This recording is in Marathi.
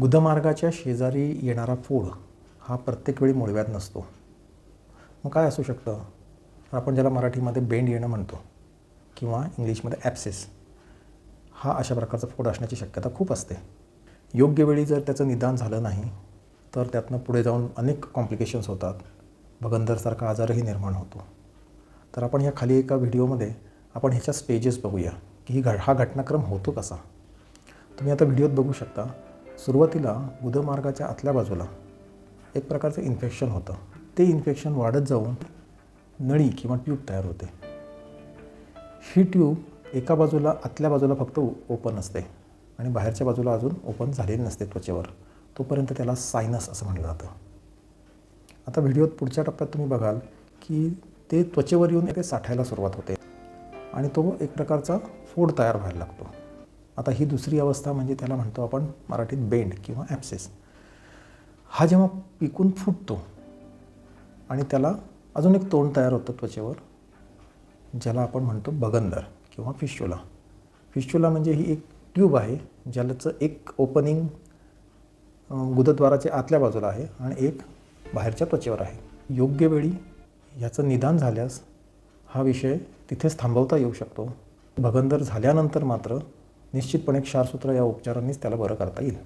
गुदमार्गाच्या शेजारी येणारा फोड हा प्रत्येक वेळी मुळव्यात नसतो. मग काय असू शकतं? आपण ज्याला मराठीमध्ये बेंड येणं म्हणतो किंवा इंग्लिशमध्ये ॲप्सेस हा अशा प्रकारचा फोड असण्याची शक्यता खूप असते. योग्य वेळी जर त्याचं निदान झालं नाही तर त्यातनं पुढे जाऊन अनेक कॉम्प्लिकेशन्स होतात. भगंदरसारखा आजारही निर्माण होतो. तर आपण ह्या खाली एका व्हिडिओमध्ये आपण ह्याच्या स्टेजेस बघूया की ही घ हा घटनाक्रम होतो कसा. तुम्ही आता व्हिडिओत बघू शकता सुरुवातीला उदमार्गाच्या आतल्या बाजूला एक प्रकारचं इन्फेक्शन होतं. ते इन्फेक्शन वाढत जाऊन नळी किंवा ट्यूब तयार होते. ही ट्यूब एका बाजूला आतल्या बाजूला फक्त ओपन असते आणि बाहेरच्या बाजूला अजून ओपन झालेली नसते त्वचेवर. तोपर्यंत त्याला सायनस असं म्हटलं जातं. आता व्हिडिओत पुढच्या टप्प्यात तुम्ही बघाल की ते त्वचेवर येऊन ते साठायला सुरुवात होते आणि तो एक प्रकारचा फोड तयार व्हायला लागतो. आता ही दुसरी अवस्था म्हणजे त्याला म्हणतो आपण मराठीत बेंड किंवा ॲप्सेस हा जेव्हा पिकून फुटतो आणि त्याला अजून एक तोंड तयार होतं त्वचेवर ज्याला आपण म्हणतो बगंदर किंवा फिश्चुला फिश्चुला म्हणजे ही एक ट्यूब आहे ज्याचं एक ओपनिंग गुदद्वाराच्या आतल्या बाजूला आहे आणि एक बाहेरच्या त्वचेवर आहे. योग्य वेळी याचं निदान झाल्यास हा विषय तिथेच थांबवता येऊ शकतो. भगंदर झाल्यानंतर मात्र निश्चितपणे क्षारसूत्र या उपचारांनीच त्याला बरं करता येईल.